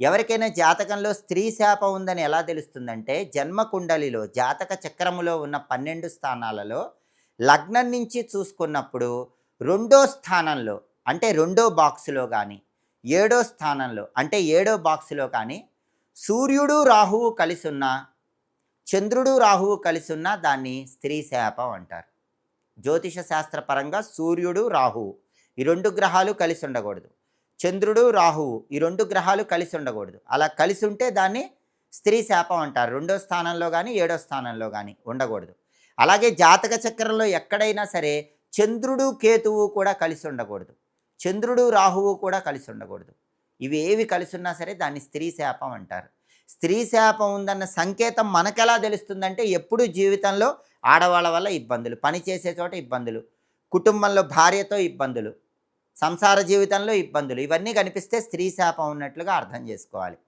ఎవరికైనా జాతకంలో స్త్రీ శాపం ఉందని ఎలా తెలుస్తుందంటే జన్మ కుండలిలో జాతక చక్రములో ఉన్న పన్నెండు స్థానాలలో లగ్నం నుంచి చూసుకున్నప్పుడు రెండో స్థానంలో అంటే రెండో బాక్సులో కానీ ఏడో స్థానంలో అంటే ఏడో బాక్సులో కానీ సూర్యుడు రాహువు కలిసి ఉన్న చంద్రుడు రాహువు కలిసి ఉన్న దాన్ని స్త్రీ శాపం అంటారు. జ్యోతిష శాస్త్రపరంగా సూర్యుడు రాహువు ఈ రెండు గ్రహాలు కలిసి ఉండకూడదు. చంద్రుడు రాహువు ఈ రెండు గ్రహాలు కలిసి ఉండకూడదు. అలా కలిసి ఉంటే దాన్ని స్త్రీ శాపం అంటారు. రెండో స్థానంలో కానీ ఏడో స్థానంలో కానీ ఉండకూడదు. అలాగే జాతక చక్రంలో ఎక్కడైనా సరే చంద్రుడు కేతువు కూడా కలిసి ఉండకూడదు. చంద్రుడు రాహువు కూడా కలిసి ఉండకూడదు. ఇవి ఏవి కలిసి ఉన్నా సరే దాన్ని స్త్రీ శాపం అంటారు. స్త్రీ శాపం ఉందన్న సంకేతం మనకెలా తెలుస్తుందంటే ఎప్పుడు జీవితంలో ఆడవాళ్ళ వల్ల ఇబ్బందులు పని చేసే చోట ఇబ్బందులు కుటుంబంలో భార్యతో ఇబ్బందులు సంసార జీవితంలో ఇబ్బందులు. ఇవన్నీ కనిపిస్తే స్త్రీ శాపం ఉన్నట్లుగా అర్థం చేసుకోవాలి.